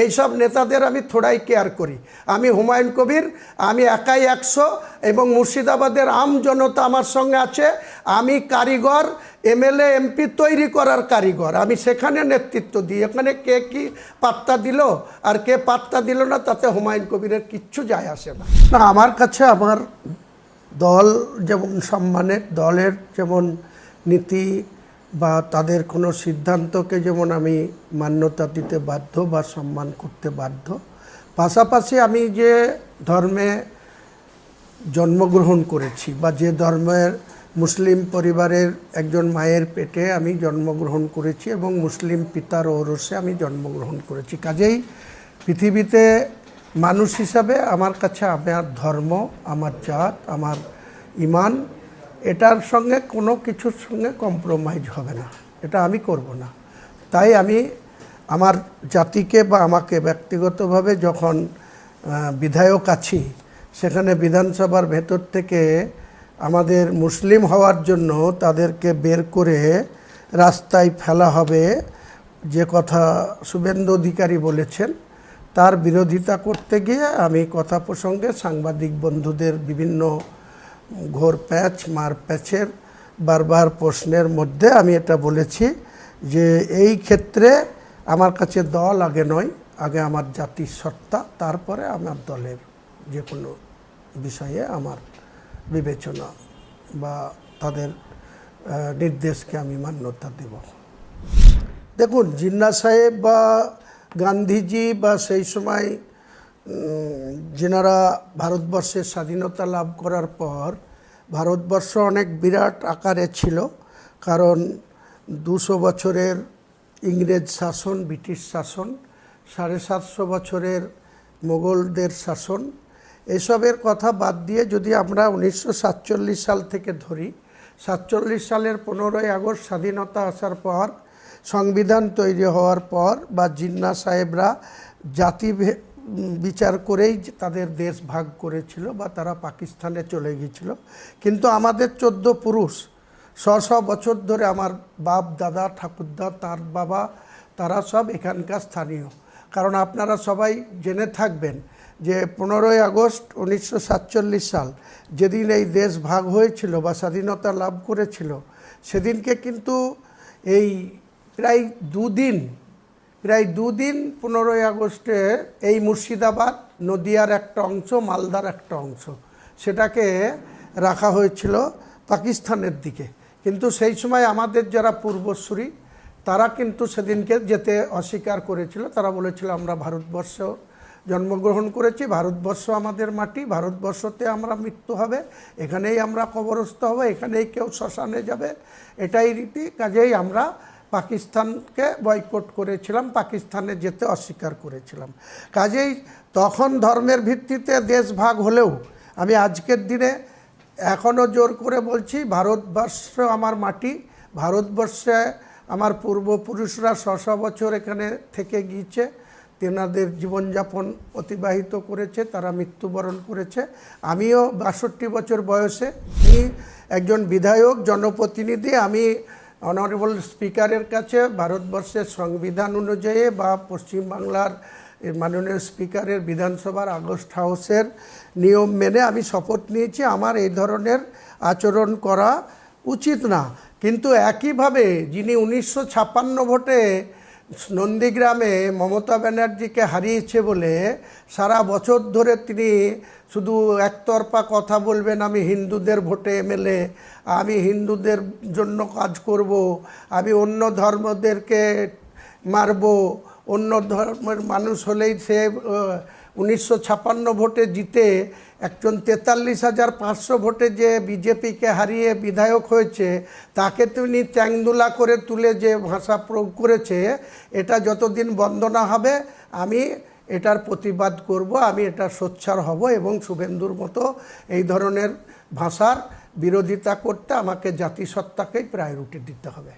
এইসব নেতাদের আমি থোড়াই কেয়ার করি। আমি হুমায়ুন কবির, আমি একাই একশো এবং মুর্শিদাবাদের আম জনতা আমার সঙ্গে আছে। আমি কারিগর, এমএলএ, এমপি তৈরি করার কারিগর। আমি সেখানে নেতৃত্ব দিই। এখানে কে কি পাত্তা দিল আর কে পাত্তা দিল না, তাতে হুমায়ুন কবিরের কিচ্ছু যায় আসে না। না, আমার কাছে আমার দল যেমন সম্মানের, দলের যেমন নীতি বা তাদের কোনো সিদ্ধান্তকে যেমন আমি মান্যতা দিতে বাধ্য বা সম্মান করতে বাধ্য, পাশাপাশি আমি যে ধর্মে জন্মগ্রহণ করেছি বা যে ধর্মের মুসলিম পরিবারের একজন মায়ের পেটে আমি জন্মগ্রহণ করেছি এবং মুসলিম পিতার ঔরসে আমি জন্মগ্রহণ করেছি। কাজেই পৃথিবীতে মানুষ হিসাবে আমার কাছে আমার ধর্ম, আমার জাত, আমার ইমান এটার সঙ্গে কোনো কিছুর সঙ্গে কম্প্রোমাইজ হবে না। এটা আমি করব না। তাই আমি আমার জাতিকে বা আমাকে ব্যক্তিগতভাবে যখন বিধায়ক আছি, সেখানে বিধানসভার ভেতর থেকে আমাদের মুসলিম হওয়ার জন্য তাদেরকে বের করে রাস্তায় ফেলা হবে। যে কথা শুভেন্দু অধিকারী বলেছেন, তার বিরোধিতা করতে গিয়ে আমি কথা প্রসঙ্গে সাংবাদিক বন্ধুদের বিভিন্ন ঘোর প্যাচ, মার প্যাচের বারবার প্রশ্নের মধ্যে আমি এটা বলেছি যে এই ক্ষেত্রে আমার কাছে দল আগে নয়, আগে আমার জাতির সত্তা, তারপরে আমার দলের যে কোনো বিষয়ে আমার বিবেচনা বা তাদের নির্দেশকে আমি মান্যতা দেব। দেখুন, জিন্না সাহেব বা গান্ধীজি বা সেই সময় যেনারা ভারতবর্ষের স্বাধীনতা লাভ করার পর, ভারতবর্ষ অনেক বিরাট আকারে ছিল, কারণ দুশো বছরের ইংরেজ শাসন, ব্রিটিশ শাসন, সাড়ে সাতশো বছরের মোগলদের শাসন, এসবের কথা বাদ দিয়ে যদি আমরা উনিশশো সাতচল্লিশ সাল থেকে ধরি, সাতচল্লিশ সালের পনেরোই আগস্ট স্বাধীনতা আসার পর, সংবিধান তৈরি হওয়ার পর বা জিন্না সাহেবরা জাতি বিচার করেই তাদের দেশ ভাগ করেছিল বা তারা পাকিস্তানে চলে গিয়েছিল। কিন্তু আমাদের চোদ্দ পুরুষ, শ শ বছর ধরে আমার বাপ, দাদা, ঠাকুরদা, তার বাবা, তারা সব এখানকার স্থানীয়। কারণ আপনারা সবাই জেনে থাকবেন যে পনেরোই আগস্ট উনিশশো সাতচল্লিশ সাল যেদিন এই দেশ ভাগ হয়েছিল বা স্বাধীনতা লাভ করেছিল, সেদিনকে কিন্তু এই প্রায় দুদিন প্রায় দুদিন পনেরোই আগস্টে এই মুর্শিদাবাদ নদিয়ার একটা অংশ, মালদার একটা অংশ, সেটাকে রাখা হয়েছিল পাকিস্তানের দিকে। কিন্তু সেই সময় আমাদের যারা পূর্বসূরি তারা কিন্তু সেদিনকে যেতে অস্বীকার করেছিল। তারা বলেছিল, আমরা ভারতবর্ষ জন্মগ্রহণ করেছি, ভারতবর্ষ আমাদের মাটি, ভারতবর্ষতে আমরা মৃত্যু হবে, এখানেই আমরা কবরস্থ হব, এখানেই কেউ শ্মশানে যাবে। এটাই রীতি, কাজেই আমরা পাকিস্তানকে বয়কট করেছিলাম, পাকিস্তানে যেতে অস্বীকার করেছিলাম। কাজেই তখন ধর্মের ভিত্তিতে দেশ ভাগ হলেও আমি আজকের দিনে এখনও জোর করে বলছি, ভারতবর্ষ আমার মাটি, ভারতবর্ষে আমার পূর্বপুরুষরা শ শ বছর এখানে থেকে গিয়েছে, তেনাদের জীবনযাপন অতিবাহিত করেছে, তারা মৃত্যুবরণ করেছে। আমিও বাষট্টি বছর বয়সে, আমি একজন বিধায়ক, জনপ্রতিনিধি, আমি অনারেবল স্পিকারের কাছে ভারতবর্ষের সংবিধান অনুযায়ী বা পশ্চিমবাংলার মাননীয় স্পিকারের বিধানসভার আগস্ট হাউসের নিয়ম মেনে আমি শপথ নিয়েছি, আমার এই ধরনের আচরণ করা উচিত না। কিন্তু একইভাবে যিনি উনিশশো ছাপ্পান্ন ভোটে নন্দীগ্রামে মমতা ব্যানার্জিকে হারিয়েছে বলে সারা বছর ধরে তিনি শুধু একতরফা কথা বলবেন, আমি হিন্দুদের ভোটে এমএলএ আমি হিন্দুদের জন্য কাজ করব, আমি অন্য ধর্মদেরকে মারব, অন্য ধর্মের মানুষ হলেই সে উনিশশো ভোটে জিতে একজন তেতাল্লিশ হাজার পাঁচশো ভোটে যে বিজেপিকে হারিয়ে বিধায়ক হয়েছে, তাকে তিনি চ্যাংদুলা করে তুলে যে ভাষা প্রয়োগ করেছে, এটা যতদিন বন্ধ না হবে, আমি এটার প্রতিবাদ করব, আমি এটা সোচ্ছার হব এবং শুভেন্দুর মতো এই ধরনের ভাষার বিরোধিতা করতে আমাকে জাতিসত্তাকেই প্রায়োরিটি দিতে হবে।